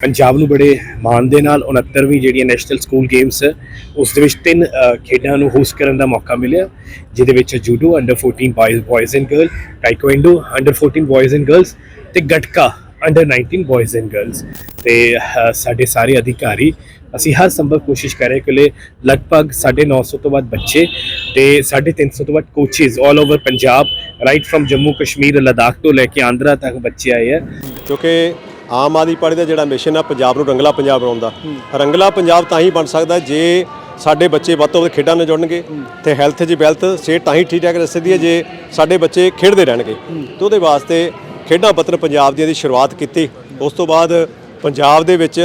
ਪੰਜਾਬ ਨੂੰ ਬੜੇ ਮਾਣ ਦੇ ਨਾਲ 69ਵੀਂ ਜਿਹੜੀਆਂ ਨੈਸ਼ਨਲ ਸਕੂਲ ਗੇਮਸ ਉਸ ਦੇ ਵਿੱਚ ਤਿੰਨ ਖੇਡਾਂ ਨੂੰ ਹੋਸਟ ਕਰਨ ਦਾ ਮੌਕਾ ਮਿਲਿਆ, ਜਿਹਦੇ ਵਿੱਚ judo under 14 boys boys and girl taekwondo under 14 boys and girls ਤੇ gatka under 19 boys and girls ਤੇ ਸਾਡੇ ਸਾਰੇ ਅਧਿਕਾਰੀ, ਅਸੀਂ ਹਰ ਸੰਭਵ ਕੋਸ਼ਿਸ਼ ਕਰ ਰਹੇ ਕਿ ਲਗਭਗ 950 ਤੋਂ ਵੱਧ ਬੱਚੇ ਤੇ 350 ਤੋਂ ਵੱਧ coaches 올 over Punjab right from Jammu Kashmir Ladakh ਤੋਂ ਲੈ ਕੇ ਆਂਧਰਾ ਤੱਕ ਬੱਚੇ ਆਏ ਆ। ਕਿਉਂਕਿ ਆਮ ਆਦਮੀ ਪਾਰਟੀ ਦਾ ਜਿਹੜਾ ਮਿਸ਼ਨ ਆ, ਪੰਜਾਬ ਨੂੰ ਰੰਗਲਾ ਪੰਜਾਬ ਬਣਾਉਣ ਦਾ। ਰੰਗਲਾ ਪੰਜਾਬ ਤਾਂ ਹੀ ਬਣ ਸਕਦਾ ਜੇ ਸਾਡੇ ਬੱਚੇ ਵੱਧ ਤੋਂ ਵੱਧ ਖੇਡਾਂ ਨਾਲ ਜੁੜਨਗੇ ਤੇ ਹੈਲਥ 'ਚ ਵੈਲਥ ਸਿਹਤ ਤਾਂ ਹੀ ਠੀਕ ਠਾਕ ਰਹਿ ਸਕਦੀ ਹੈ ਜੇ ਸਾਡੇ ਬੱਚੇ ਖੇਡਦੇ ਰਹਿਣਗੇ। ਤੇ ਉਹਦੇ ਵਾਸਤੇ ਖੇਡਾਂ ਪੱਤਰ ਪੰਜਾਬ ਦੀਆਂ ਦੀ ਸ਼ੁਰੂਆਤ ਕੀਤੀ। ਉਸ ਤੋਂ ਬਾਅਦ ਪੰਜਾਬ ਦੇ ਵਿੱਚ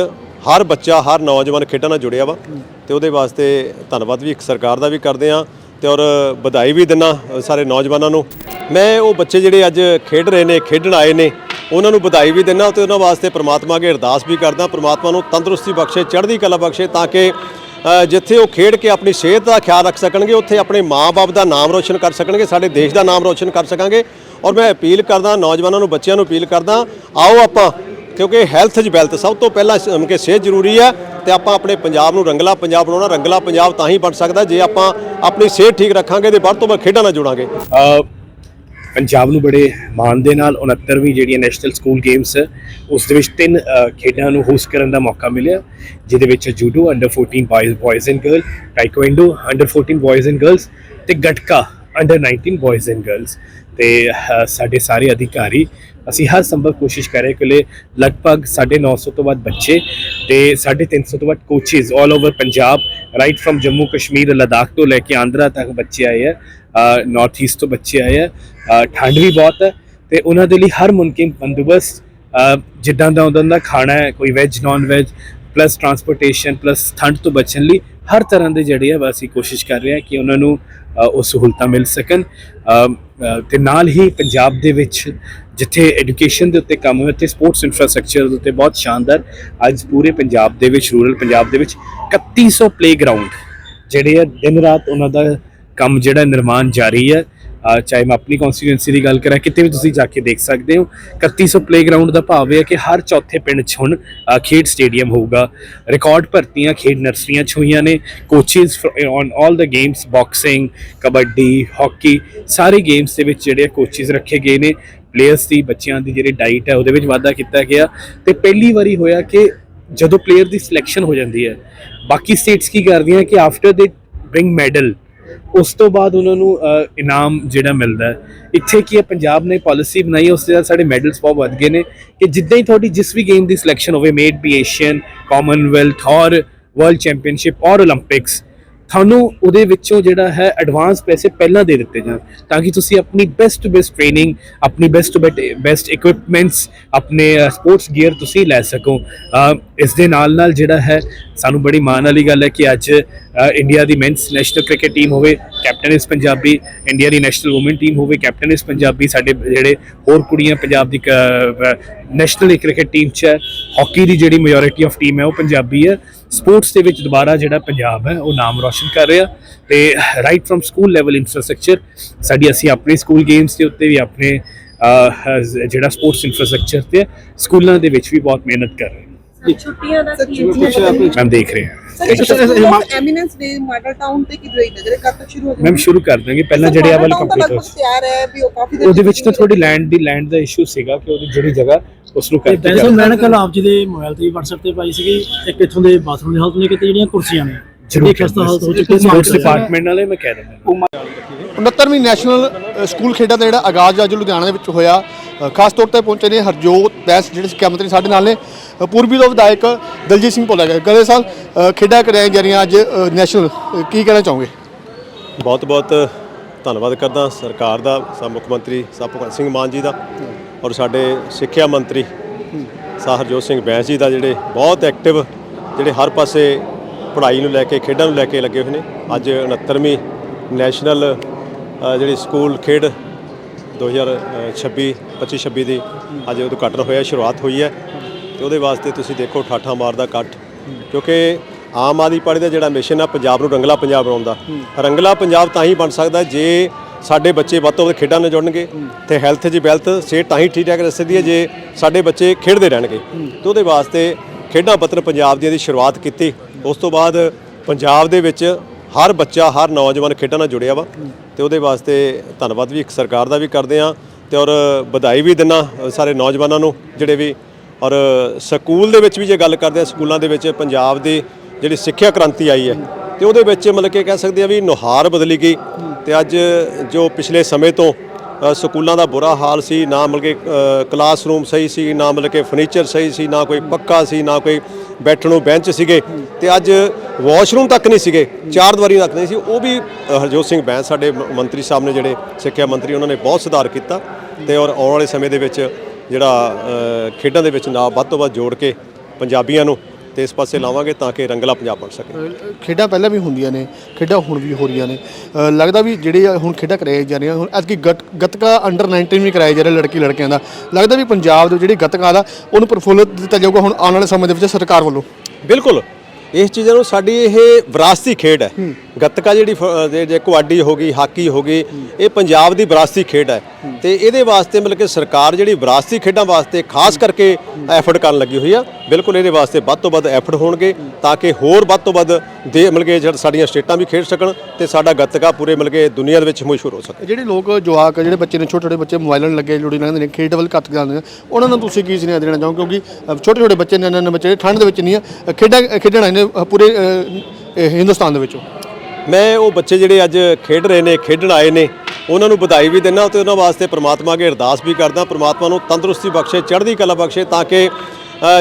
ਹਰ ਬੱਚਾ, ਹਰ ਨੌਜਵਾਨ ਖੇਡਾਂ ਨਾਲ ਜੁੜਿਆ ਵਾ। ਤੇ ਉਹਦੇ ਵਾਸਤੇ ਧੰਨਵਾਦ ਵੀ ਇੱਕ ਸਰਕਾਰ ਦਾ ਵੀ ਕਰਦੇ ਆ ਤੇ ਔਰ ਵਧਾਈ ਵੀ ਦਿੰਨਾ ਸਾਰੇ ਨੌਜਵਾਨਾਂ ਨੂੰ। ਮੈਂ ਉਹ ਬੱਚੇ ਜਿਹੜੇ ਅੱਜ ਖੇਡ ਰਹੇ ਨੇ, ਖੇਡਣ ਆਏ ਨੇ ਉਹਨਾਂ ਨੂੰ ਵਧਾਈ ਵੀ ਦਿੰਦਾ ਤੇ ਉਹਨਾਂ ਵਾਸਤੇ ਪ੍ਰਮਾਤਮਾ ਅੱਗੇ ਅਰਦਾਸ ਵੀ ਕਰਦਾ। ਪ੍ਰਮਾਤਮਾ ਨੂੰ ਤੰਦਰੁਸਤੀ ਬਖਸ਼ੇ, ਚੜ੍ਹਦੀ ਕਲਾ ਬਖਸ਼ੇ ਤਾਂ ਕਿ ਜਿੱਥੇ ਉਹ ਖੇਡ ਕੇ ਆਪਣੀ ਸਿਹਤ ਦਾ ਖਿਆਲ ਰੱਖ ਸਕਣਗੇ, ਉੱਥੇ ਆਪਣੇ ਮਾਪੇ ਦਾ ਨਾਮ ਰੋਸ਼ਨ ਕਰ ਸਕਣਗੇ, ਸਾਡੇ ਦੇਸ਼ ਦਾ ਨਾਮ ਰੋਸ਼ਨ ਕਰ ਸਕਾਂਗੇ। ਔਰ ਮੈਂ ਅਪੀਲ ਕਰਦਾ, ਨੌਜਵਾਨਾਂ ਨੂੰ, ਬੱਚਿਆਂ ਨੂੰ ਅਪੀਲ ਕਰਦਾ, ਆਓ ਆਪਾਂ, ਕਿਉਂਕਿ ਹੈਲਥ ਇਜ਼ ਵੈਲਥ ਸਭ ਤੋਂ ਪਹਿਲਾਂ ਕਿ ਸਿਹਤ ਜ਼ਰੂਰੀ ਹੈ ਤੇ ਆਪਾਂ ਆਪਣੇ ਪੰਜਾਬ ਨੂੰ ਰੰਗਲਾ ਪੰਜਾਬ ਬਣਾਉਣਾ, ਰੰਗਲਾ ਪੰਜਾਬ ਤਾਂ ਹੀ ਬਣ ਸਕਦਾ ਜੇ ਆਪਾਂ ਆਪਣੀ ਸਿਹਤ ਠੀਕ ਰੱਖਾਂਗੇ ਤੇ ਵੱਧ ਤੋਂ ਵੱਧ ਖੇਡਾਂ ਨਾਲ ਜੁੜਾਂਗੇ। ਪੰਜਾਬ ਨੂੰ ਬੜੇ ਮਾਣ ਦੇ ਨਾਲ 69ਵੀਂ ਜਿਹੜੀਆਂ ਨੈਸ਼ਨਲ ਸਕੂਲ ਗੇਮਸ ਹੈ ਉਸ ਦੇ ਵਿੱਚ ਤਿੰਨ ਖੇਡਾਂ ਨੂੰ ਹੋਸਟ ਕਰਨ ਦਾ ਮੌਕਾ ਮਿਲਿਆ, ਜਿਹਦੇ ਵਿੱਚ judo under 14 boys boys and girl taekwondo under 14 boys and girls ਤੇ gatka under 19 boys and girls ਤੇ ਅ, ਸਾਡੇ ਸਾਰੇ ਅਧਿਕਾਰੀ ਅਸੀਂ ਹਰ ਸੰਭਵ ਕੋਸ਼ਿਸ਼ ਕਰ ਰਹੇ ਕਿ ਲੈ ਲਗਭਗ 950 ਤੋਂ ਵੱਧ ਬੱਚੇ ਤੇ 350 ਤੋਂ ਵੱਧ coaches 올 over Punjab right from Jammu Kashmir Ladakh ਤੋਂ ਲੈ ਕੇ ਆਂਧਰਾ ਤੱਕ ਬੱਚੇ ਆਏ ਆ ਨਾਰਥ ਈਸਟ ਤੋਂ ਬੱਚੇ ਆਏ ਆ ਠੰਡ ਵੀ ਬਹੁਤ ਹੈ ਤੇ ਉਹਨਾਂ ਦੇ ਲਈ ਹਰ ਮੁਮਕਿਨ ਬੰਦੋਬਸਤ ਜਿੱਦਾਂ ਦਾ ਉਹਨਾਂ ਦਾ ਖਾਣਾ ਹੈ ਕੋਈ veg non veg plus transportation plus ਠੰਡ ਤੋਂ ਬਚਣ ਲਈ ਹਰ ਤਰ੍ਹਾਂ ਦੇ ਜਿਹੜੇ ਆ ਅਸੀਂ ਕੋਸ਼ਿਸ਼ ਕਰ ਰਹੇ ਹਾਂ ਕਿ ਉਹਨਾਂ ਨੂੰ ਉਹ ਸਹੂਲਤਾਂ ਮਿਲ ਸਕਣ। ਅ, ਤੇ ਨਾਲ ਹੀ ਪੰਜਾਬ ਦੇ ਵਿੱਚ ਜਿੱਥੇ ਐਜੂਕੇਸ਼ਨ ਦੇ ਉੱਤੇ ਕੰਮ ਹੋਇਆ ਤੇ ਸਪੋਰਟਸ ਇਨਫਰਾਸਟ੍ਰਕਚਰ ਦੇ ਉੱਤੇ ਬਹੁਤ ਸ਼ਾਨਦਾਰ ਅੱਜ ਪੂਰੇ ਪੰਜਾਬ ਦੇ ਵਿੱਚ ਰੂਰਲ ਪੰਜਾਬ ਦੇ ਵਿੱਚ 3100 ਪਲੇਗਰਾਉਂਡ ਜਿਹੜੇ ਆ ਦਿਨ ਰਾਤ ਉਹਨਾਂ ਦਾ ਕੰਮ ਜਿਹੜਾ ਨਿਰਮਾਣ ਜਾਰੀ ਹੈ ਚਾਹੇ ਮੈਂ ਆਪਣੀ ਕਨਸਟੀਟੂਐਂਸੀ ਦੀ ਗੱਲ ਕਰਾਂ, ਕਿਤੇ ਵੀ ਤੁਸੀਂ ਜਾ ਕੇ ਦੇਖ ਸਕਦੇ ਹੋ 3100 ਪਲੇਗਰਾਉਂਡ ਦਾ ਭਾਵ ਇਹ ਹੈ ਕਿ ਹਰ ਚੌਥੇ ਪਿੰਡ 'ਚ ਹੁਣ ਖੇਡ ਸਟੇਡੀਅਮ ਹੋਊਗਾ। ਰਿਕਾਰਡ ਭਰਤੀਆਂ ਖੇਡ ਨਰਸਰੀਆਂ 'ਚ ਹੋਈਆਂ ਨੇ ਕੋਚਿਸ ਔਨ 올 ਦਾ ਗੇਮਸ ਬਾਕਸਿੰਗ ਕਬੱਡੀ ਹਾਕੀ ਸਾਰੇ ਗੇਮਸ ਦੇ ਵਿੱਚ ਜਿਹੜੇ ਕੋਚਿਸ ਰੱਖੇ ਗਏ ਨੇ। ਪਲੇਅਰਸ ਦੀ, ਬੱਚਿਆਂ ਦੀ ਜਿਹੜੀ ਡਾਈਟ ਹੈ, ਉਹਦੇ ਵਿੱਚ ਵਾਧਾ ਕੀਤਾ ਗਿਆ। ਤੇ ਪਹਿਲੀ ਵਾਰੀ ਹੋਇਆ ਕਿ ਜਦੋਂ ਪਲੇਅਰ ਦੀ ਸਿਲੈਕਸ਼ਨ ਹੋ ਜਾਂਦੀ ਹੈ, ਬਾਕੀ ਸਟੇਟਸ ਕੀ ਕਰਦੀਆਂ ਕਿ ਆਫਟਰ ਦੇ ਬ੍ਰਿੰਗ ਮੈਡਲ ਉਸ ਤੋਂ ਬਾਅਦ ਉਹਨਾਂ ਨੂੰ ਇਨਾਮ ਜਿਹੜਾ ਮਿਲਦਾ ਹੈ। ਇੱਥੇ ਕੀ ਹੈ, ਪੰਜਾਬ ਨੇ ਪਾਲਿਸੀ ਬਣਾਈ ਉਸ ਦੇ ਨਾਲ ਸਾਡੇ ਮੈਡਲਸ ਬਹੁਤ ਵੱਧ ਗਏ ਨੇ ਕਿ ਜਿੱਦਾਂ ਹੀ ਤੁਹਾਡੀ ਜਿਸ ਵੀ ਗੇਮ ਦੀ ਸਿਲੈਕਸ਼ਨ ਹੋਵੇ ਮੇਡ ਬੀ ਏਸ਼ੀਅਨ ਕਾਮਨਵੈਲਥ ਔਰ ਵਰਲਡ ਚੈਂਪੀਅਨਸ਼ਿਪ ਔਰ 올림픽ਸ ਤੁਹਾਨੂੰ ਉਹਦੇ ਵਿੱਚੋਂ ਜਿਹੜਾ ਹੈ ਐਡਵਾਂਸ ਪੈਸੇ ਪਹਿਲਾਂ ਦੇ ਦਿੱਤੇ ਜਾਣ, ਤਾਂ ਕਿ ਤੁਸੀਂ ਆਪਣੀ ਬੈਸਟ ਬੈਸਟ ਟ੍ਰੇਨਿੰਗ ਆਪਣੀ ਬੈਸਟ ਬੈਸਟ ਇਕਵਿਪਮੈਂਟਸ ਆਪਣੇ ਸਪੋਰਟਸ ਗੀਅਰ ਤੁਸੀਂ ਲੈ ਸਕੋ। ਇਸ ਦੇ ਨਾਲ ਨਾਲ ਜਿਹੜਾ ਹੈ, ਸਾਨੂੰ ਬੜੀ ਮਾਣ ਵਾਲੀ ਗੱਲ ਹੈ ਕਿ ਅੱਜ ਇੰਡੀਆ ਦੀ ਮੈਨਸ ਨੈਸ਼ਨਲ ਕ੍ਰਿਕਟ ਟੀਮ ਹੋਵੇ ਕੈਪਟਨ ਇਸ ਪੰਜਾਬੀ ਇੰਡੀਆ ਦੀ ਨੈਸ਼ਨਲ ਔਮਨ ਟੀਮ ਹੋਵੇ ਕੈਪਟਨ ਇਸ ਪੰਜਾਬੀ, ਸਾਡੇ ਜਿਹੜੇ ਹੋਰ ਕੁੜੀਆਂ ਪੰਜਾਬ ਦੀ ਨੈਸ਼ਨਲ ਕ੍ਰਿਕਟ ਟੀਮ ਚ ਹੈ ਹਾਕੀ ਦੀ ਜਿਹੜੀ ਮੈਜੋਰਿਟੀ ਆਫ ਟੀਮ ਹੈ, ਉਹ ਪੰਜਾਬੀ ਹੈ। ਸਪੋਰਟਸ ਦੇ ਵਿੱਚ ਦੁਬਾਰਾ ਜਿਹੜਾ ਪੰਜਾਬ ਹੈ ਉਹ ਨਾਮ ਰੋਸ਼ਨ ਕਰ ਰਿਹਾ ਤੇ right from school level infrastructure ਸਾਡੀ ਅਸੀਂ ਆਪਣੇ ਸਕੂਲ ਗੇਮਸ ਦੇ ਉੱਤੇ ਵੀ ਆਪਣੇ ਜਿਹੜਾ ਸਪੋਰਟਸ ਇਨਫਰਾਸਟ੍ਰਕਚਰ ਤੇ ਸਕੂਲਾਂ ਦੇ ਵਿੱਚ ਵੀ ਬਹੁਤ ਮਿਹਨਤ ਕਰ ਰਹੇ ਹਾਂ। ਛੁੱਟੀਆਂ ਦਾ ਕੀ ਕੁਛ ਆਪਣੇ ਮੈਮ ਦੇਖ ਰਹੇ ਹਾਂ। ਸਰ ਐਮੀਨੈਂਸ ਡੇ ਮਾਡਲ ਟਾਊਨ ਤੇ ਕਿਧਰੇ ਨਜ਼ਰ ਕਦ ਤੱਕ ਸ਼ੁਰੂ ਹੋ ਮੈਮ ਸ਼ੁਰੂ ਕਰ ਦਾਂਗੇ ਪਹਿਲਾਂ ਜਿਹੜੇ ਆ ਵਾਲੇ ਕੰਪਲੀਟ ਹੋ ਤਿਆਰ ਹੈ ਵੀ ਉਹ ਕਾਫੀ ਦੇਰ ਉਹਦੇ ਵਿੱਚ ਤਾਂ ਥੋੜੀ ਲੈਂਡ ਦੀ ਲੈਂਡ ਦਾ ਇਸ਼ੂ ਸੀਗਾ ਕਿ ਉਹਦੀ ਜਿਹੜੀ ਜਗ੍ਹਾ ਉਸ ਨੂੰ ਤੇ ਕਰਕੇ ਬੈਂਸਨ ਮੈਂ ਨਾ ਕੱਲ ਆਪ ਜੀ ਦੇ ਮੋਬਾਈਲ ਤੇ WhatsApp ਤੇ ਪਾਈ ਸੀਗੀ ਇੱਕ ਇੱਥੋਂ ਦੇ ਬਾਥਰੂਮ ਦੀ ਹਾਲਤ ਨੇ ਕਿਤੇ ਜਿਹੜੀਆਂ ਕੁਰਸੀਆਂ ਨੇ ਜ਼ਰੂਰ ਖਸਤਾ ਹਾਲਤ ਹੋ ਚੁੱਕੀ ਸਪੋਰਟਸ ਡਿਪਾਰਟਮੈਂਟ ਵਾਲੇ ਮੈਂ ਕਹਿ ਦਿੰਦਾ। 69ਵੀਂ ਨੈਸ਼ਨਲ ਸਕੂਲ ਖੇਡਾਂ ਦਾ ਜਿਹੜਾ ਆਗਾਜ਼ ਅੱਜ ਲੁਧਿਆਣਾ ਦੇ ਵਿੱਚ ਹੋਇਆ। ਖਾਸ ਤੌਰ ਤੇ ਪਹੁੰਚੇ ਨੇ ਹਰਜੋਤ ਬੈਂਸ ਜਿਹੜੇ ਸਿੱਖਿਆ ਮੰਤਰੀ ਸਾਡੇ ਨਾਲ ਨੇ। ਪੂਰਬੀ ਤੋਂ ਵਿਧਾਇਕ ਦਲਜੀਤ ਸਿੰਘ ਭੋਲਾ ਗਏ ਗਲੇ ਸਾਲ ਖੇਡਾਂ ਕਰਾਈਆਂ ਜਾ ਰਹੀਆਂ ਅੱਜ ਨੈਸ਼ਨਲ ਕੀ ਕਹਿਣਾ ਚਾਹੋਗੇ? ਬਹੁਤ ਬਹੁਤ ਧੰਨਵਾਦ ਕਰਦਾ ਸਰਕਾਰ ਦਾ ਸਾ ਮੁੱਖ ਮੰਤਰੀ ਭਗਵੰਤ ਸਿੰਘ ਮਾਨ ਜੀ ਦਾ। ਔਰ ਸਾਡੇ ਸਿੱਖਿਆ ਮੰਤਰੀ ਸਾਹ ਹਰਜੋਤ ਸਿੰਘ ਬੈਂਸ ਜੀ ਦਾ ਜਿਹੜੇ ਬਹੁਤ ਐਕਟਿਵ ਜਿਹੜੇ ਹਰ ਪਾਸੇ ਪੜ੍ਹਾਈ ਨੂੰ ਲੈ ਕੇ, ਖੇਡਾਂ ਨੂੰ ਲੈ ਕੇ ਲੱਗੇ ਹੋਏ ਨੇ। ਅੱਜ 69ਵੀਂ ਨੈਸ਼ਨਲ ਜਿਹੜੀ ਸਕੂਲ ਖੇਡ 2026 25 26 ਦੀ ਅੱਜ ਉਦਘਾਟਨ ਹੋਇਆ, ਸ਼ੁਰੂਆਤ ਹੋਈ ਹੈ। ਤੇ ਉਹਦੇ ਵਾਸਤੇ ਤੁਸੀਂ ਦੇਖੋ ਠਾਠਾ ਮਾਰਦਾ ਇਕੱਠ। ਕਿਉਂਕਿ ਆਮ ਆਦਮੀ ਪਾਰਟੀ ਦਾ ਜਿਹੜਾ ਮਿਸ਼ਨ ਆ, ਪੰਜਾਬ ਨੂੰ ਰੰਗਲਾ ਪੰਜਾਬ ਬਣਾਉਣ ਦਾ। ਰੰਗਲਾ ਪੰਜਾਬ ਤਾਂ ਹੀ ਬਣ ਸਕਦਾ ਜੇ ਸਾਡੇ ਬੱਚੇ ਵੱਧ ਤੋਂ ਵੱਧ ਖੇਡਾਂ ਨਾਲ ਜੁੜਨਗੇ ਤੇ ਹੈਲਥ ਜੀ ਵੈਲਥ ਸਿਹਤ ਤਾਂ ਹੀ ਠੀਕ ਠਾਕ ਰਹਿ ਹੈ ਜੇ ਸਾਡੇ ਬੱਚੇ ਖੇਡਦੇ ਰਹਿਣਗੇ। ਤੇ ਉਹਦੇ ਵਾਸਤੇ ਖੇਡਾਂ ਪੱਤਰ ਪੰਜਾਬ ਦੀਆਂ ਦੀ ਸ਼ੁਰੂਆਤ ਕੀਤੀ। ਉਸ ਤੋਂ ਬਾਅਦ ਪੰਜਾਬ ਦੇ ਵਿੱਚ ਹਰ ਬੱਚਾ, ਹਰ ਨੌਜਵਾਨ ਖੇਡਾਂ ਨਾਲ ਜੁੜਿਆ ਵਾ ਤੇ ਉਹਦੇ ਵਾਸਤੇ ਧੰਨਵਾਦ ਵੀ ਇੱਕ ਸਰਕਾਰ ਦਾ ਵੀ ਕਰਦੇ ਆ ਤੇ ਔਰ ਵਧਾਈ ਵੀ ਦਿੰਨਾ ਸਾਰੇ ਨੌਜਵਾਨਾਂ ਨੂੰ ਜਿਹੜੇ ਵੀ ਔਰ ਸਕੂਲ ਦੇ ਵਿੱਚ ਵੀ ਜੇ ਗੱਲ ਕਰਦੇ ਆ ਸਕੂਲਾਂ ਦੇ ਵਿੱਚ ਪੰਜਾਬ ਦੀ ਜਿਹੜੀ ਸਿੱਖਿਆ ਕ੍ਰਾਂਤੀ ਆਈ ਹੈ ਤੇ ਉਹਦੇ ਵਿੱਚ ਮਤਲਬ ਕਿ ਕਹਿ ਸਕਦੇ ਆ ਵੀ ਨੁਹਾਰ ਬਦਲੀ ਗਈ। ਤੇ ਅੱਜ ਜੋ ਪਿਛਲੇ ਸਮੇਂ ਤੋਂ ਸਕੂਲਾਂ ਦਾ ਬੁਰਾ ਹਾਲ ਸੀ, ਨਾ ਮਤਲਬ ਕਿ ਕਲਾਸਰੂਮ ਸਹੀ ਸੀ, ਨਾ ਮਤਲਬ ਕਿ ਫਰਨੀਚਰ ਸਹੀ ਸੀ, ਨਾ ਕੋਈ ਪੱਕਾ ਸੀ, ਨਾ ਕੋਈ ਬੈਠਣ ਨੂੰ ਬੈਂਚ ਸੀਗੇ। ਤੇ ਅੱਜ ਵਾਸ਼ਰੂਮ ਤੱਕ ਨਹੀਂ ਸੀਗੇ, ਚਾਰ ਦੀਵਾਰੀ ਤੱਕ ਨਹੀਂ ਸੀ। ਉਹ ਵੀ ਹਰਜੋਤ ਸਿੰਘ ਬੈਂਸ, ਸਾਡੇ ਮੰਤਰੀ ਸਾਹਿਬ ਨੇ ਜਿਹੜੇ ਸਿੱਖਿਆ ਮੰਤਰੀ, ਉਹਨਾਂ ਨੇ ਬਹੁਤ ਸੁਧਾਰ ਕੀਤਾ ਤੇ ਔਰ ਆਉਣ ਵਾਲੇ ਸਮੇਂ ਦੇ ਵਿੱਚ ਜਿਹੜਾ ਖੇਡਾਂ ਦੇ ਵਿੱਚ ਨਾ ਵੱਧ ਤੋਂ ਵੱਧ ਜੋੜ ਕੇ ਪੰਜਾਬੀਆਂ ਨੂੰ ਤੇ ਇਸ ਪਾਸੇ ਲਾਵਾਂਗੇ ਤਾਂ ਕਿ ਰੰਗਲਾ ਪੰਜਾਬ ਬਣ ਸਕੇ। ਖੇਡਾਂ ਪਹਿਲਾਂ ਵੀ ਹੁੰਦੀਆਂ ਨੇ ਖੇਡਾਂ ਹੁਣ ਵੀ ਹੋ ਰਹੀਆਂ ਨੇ। ਅ, ਲੱਗਦਾ ਵੀ ਜਿਹੜੇ ਆ ਹੁਣ ਖੇਡਾਂ ਕਰਾਈਆਂ ਜਾ ਰਹੀਆਂ ਹੁਣ ਐਤਕੀ ਗੱਤ ਗੱਤਕਾ ਅੰਡਰ 19 ਵੀ ਕਰਾਇਆ ਜਾ ਰਿਹਾ ਲੜਕੀ ਲੜਕਿਆਂ ਦਾ। ਲੱਗਦਾ ਵੀ ਪੰਜਾਬ ਦੇ ਜਿਹੜੀ ਗੱਤਕਾ ਦਾ ਉਹਨੂੰ ਪ੍ਰਫੁੱਲਤ ਦਿੱਤਾ ਜਾਊਗਾ ਹੁਣ ਆਉਣ ਵਾਲੇ ਸਮੇਂ ਦੇ ਵਿੱਚ ਸਰਕਾਰ ਵੱਲੋਂ। ਬਿਲਕੁਲ। ਇਸ ਚੀਜ਼ਾਂ ਨੂੰ ਸਾਡੀ ਇਹ ਵਿਰਾਸਤੀ ਖੇਡ ਹੈ। ਗੱਤਕਾ ਜਿਹੜੀ ਫ- ਜੇ- ਜੇ ਕੁਆਡੀ ਹੋ ਗਈ ਹਾਕੀ ਹੋ ਗਈ ਇਹ ਪੰਜਾਬ ਦੀ ਵਿਰਾਸਤੀ ਖੇਡ ਹੈ। ਤੇ ਇਹਦੇ ਵਾਸਤੇ ਮਤਲਬ ਕਿ ਸਰਕਾਰ ਜਿਹੜੀ ਵਿਰਾਸਤੀ ਖੇਡਾਂ ਵਾਸਤੇ ਖਾਸ ਕਰਕੇ ਐਫਰਟ ਕਰਨ ਲੱਗੀ ਹੋਈ ਆ ਬਿਲਕੁਲ ਇਹਦੇ ਵਾਸਤੇ ਵੱਧ ਤੋਂ ਵੱਧ ਐਫਰਟ ਹੋਣਗੇ ਤਾਂ ਕਿ ਹੋਰ ਵੱਧ ਤੋਂ ਵੱਧ ਦੇ ਮਤਲਬ ਕਿ ਜਿਹੜਾ ਸਾਡੀਆਂ ਸਟੇਟਾਂ ਵੀ ਖੇਡ ਸਕਣ ਤੇ ਸਾਡਾ ਗੱਤਕਾ ਪੂਰੇ ਮਤਲਬ ਕਿ ਦੁਨੀਆ ਦੇ ਵਿੱਚ ਮਸ਼ਹੂਰ ਹੋ ਸਕੇ। ਜਿਹੜੇ ਲੋਕ ਜਵਾਕ ਜਿਹੜੇ ਬੱਚੇ ਨੇ ਛੋਟੇ ਛੋਟੇ ਬੱਚੇ ਮੋਬਾਈਲਾਂ ਨੂੰ ਲੱਗੇ ਜੁੜੀ ਰਹਿੰਦੇ ਨੇ ਖੇਡ ਵੱਲ ਘੱਟ ਜਾਂਦੇ ਨੇ ਉਹਨਾਂ ਨੂੰ ਤੁਸੀਂ ਕੀ ਸੁਨੇਹਾ ਦੇਣਾ ਚਾਹੋ ਕਿਉਂਕਿ ਛੋਟੇ ਛੋਟੇ ਬੱਚੇ ਨੇ ਇਹਨਾਂ ਬੱਚੇ ਠੰਡ ਦੇ ਵਿੱਚ ਨਹੀਂ ਆ ਖੇਡਾਂ ਖੇਡਣ ਆਏ ਨੇ ਅ, ਪੂਰੇ ਅ, ਹਿੰਦੁਸਤਾਨ ਦੇ ਵਿੱਚੋਂ। ਮੈਂ ਉਹ ਬੱਚੇ ਜਿਹੜੇ ਅੱਜ ਖੇਡ ਰਹੇ ਨੇ, ਖੇਡਣ ਆਏ ਨੇ, ਉਹਨਾਂ ਨੂੰ ਵਧਾਈ ਵੀ ਦਿੰਦਾ ਤੇ ਉਹਨਾਂ ਵਾਸਤੇ ਪ੍ਰਮਾਤਮਾ ਅੱਗੇ ਅਰਦਾਸ ਵੀ ਕਰਦਾ। ਪ੍ਰਮਾਤਮਾ ਨੂੰ ਤੰਦਰੁਸਤੀ ਬਖਸ਼ੇ, ਚੜ੍ਹਦੀ ਕਲਾ ਬਖਸ਼ੇ ਤਾਂ ਕਿ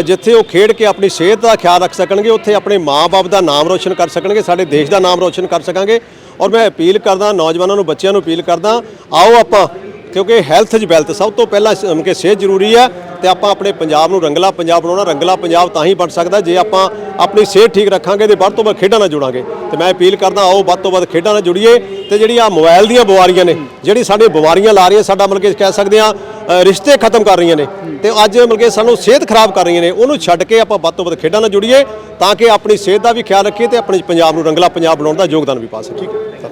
ਜਿੱਥੇ ਉਹ ਖੇਡ ਕੇ ਆਪਣੀ ਸਿਹਤ ਦਾ ਖਿਆਲ ਰੱਖ ਸਕਣਗੇ, ਉੱਥੇ ਆਪਣੇ ਮਾਪੇ ਦਾ ਨਾਮ ਰੋਸ਼ਨ ਕਰ ਸਕਣਗੇ, ਸਾਡੇ ਦੇਸ਼ ਦਾ ਨਾਮ ਰੋਸ਼ਨ ਕਰ ਸਕਾਂਗੇ। ਔਰ ਮੈਂ ਅਪੀਲ ਕਰਦਾ, ਨੌਜਵਾਨਾਂ ਨੂੰ, ਬੱਚਿਆਂ ਨੂੰ ਅਪੀਲ ਕਰਦਾ, ਆਓ ਆਪਾਂ, ਕਿਉਂਕਿ ਹੈਲਥ ਇਜ਼ ਵੈਲਥ ਸਭ ਤੋਂ ਪਹਿਲਾਂ ਕਿ ਸਿਹਤ ਜ਼ਰੂਰੀ ਹੈ ਤੇ ਆਪਾਂ ਆਪਣੇ ਪੰਜਾਬ ਨੂੰ ਰੰਗਲਾ ਪੰਜਾਬ ਬਣਾਉਣਾ, ਰੰਗਲਾ ਪੰਜਾਬ ਤਾਂ ਹੀ ਬਣ ਸਕਦਾ ਜੇ ਆਪਾਂ ਆਪਣੀ ਸਿਹਤ ਠੀਕ ਰੱਖਾਂਗੇ ਤੇ ਵੱਧ ਤੋਂ ਵੱਧ ਖੇਡਾਂ ਨਾਲ ਜੁੜਾਂਗੇ। ਤੇ ਮੈਂ ਅਪੀਲ ਕਰਦਾ, ਆਓ ਵੱਧ ਤੋਂ ਵੱਧ ਖੇਡਾਂ ਨਾਲ ਜੁੜੀਏ ਤੇ ਜਿਹੜੀ ਆ ਮੋਬਾਈਲ ਦੀਆਂ ਬਿਮਾਰੀਆਂ ਨੇ, ਜਿਹੜੀ ਸਾਡੇ ਬਿਮਾਰੀਆਂ ਲਾ ਰਹੀਆਂ, ਸਾਡਾ ਮਤਲਬ ਕਿ ਕਹਿ ਸਕਦੇ ਆ ਰਿਸ਼ਤੇ ਖਤਮ ਕਰ ਰਹੀਆਂ ਨੇ, ਤੇ ਅੱਜ ਮਤਲਬ ਕਿ ਸਾਨੂੰ ਸਿਹਤ ਖਰਾਬ ਕਰ ਰਹੀਆਂ ਨੇ, ਉਹਨੂੰ ਛੱਡ ਕੇ ਆਪਾਂ ਵੱਧ ਤੋਂ ਵੱਧ ਖੇਡਾਂ ਨਾਲ ਜੁੜੀਏ ਤਾਂ ਕਿ ਆਪਣੀ ਸਿਹਤ ਦਾ ਵੀ ਖਿਆਲ ਰੱਖੀਏ ਤੇ ਆਪਣੇ ਪੰਜਾਬ ਨੂੰ ਰੰਗਲਾ ਪੰਜਾਬ ਬਣਾਉਣ ਦਾ ਯੋਗਦਾਨ ਵੀ ਪਾ ਸਕੀਏ।